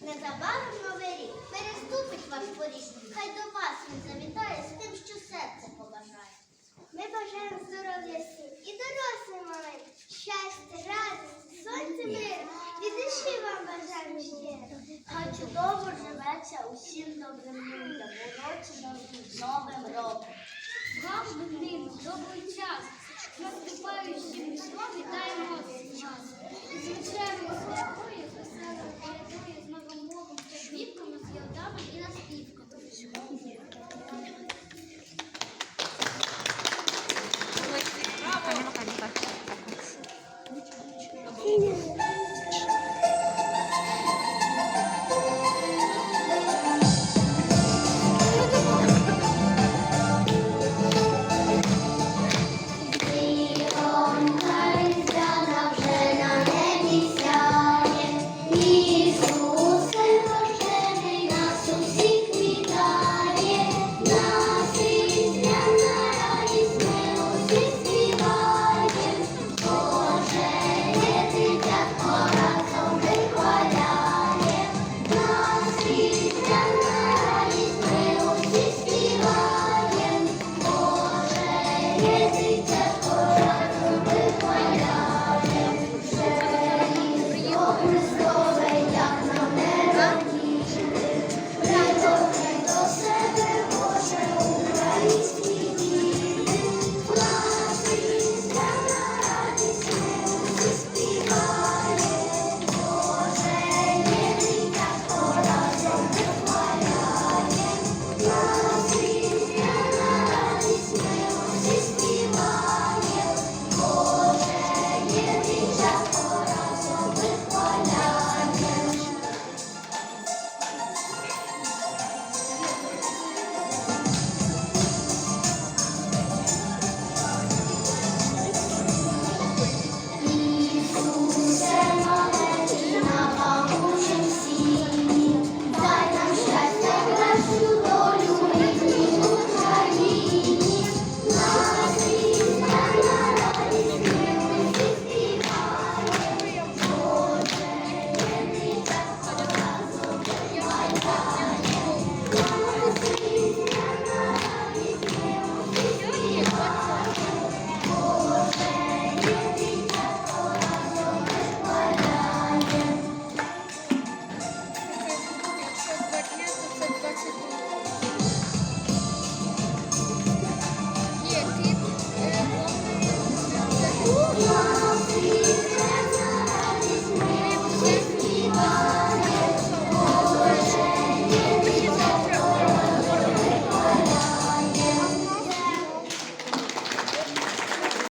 Незабаром новий рік. Переступить ваш поріг. Хай до вас він завітає з тим, що серце побажає. Ми бажаємо здоров'я всім і дорослим малим, щастя, радості, сонця миру. І душі вам бажаємо щиро. Хай чудово живеться усім добрим людям, у році новим, з новим роком. Вам людину, добрий час. Наступаючим весною вітаємо вас.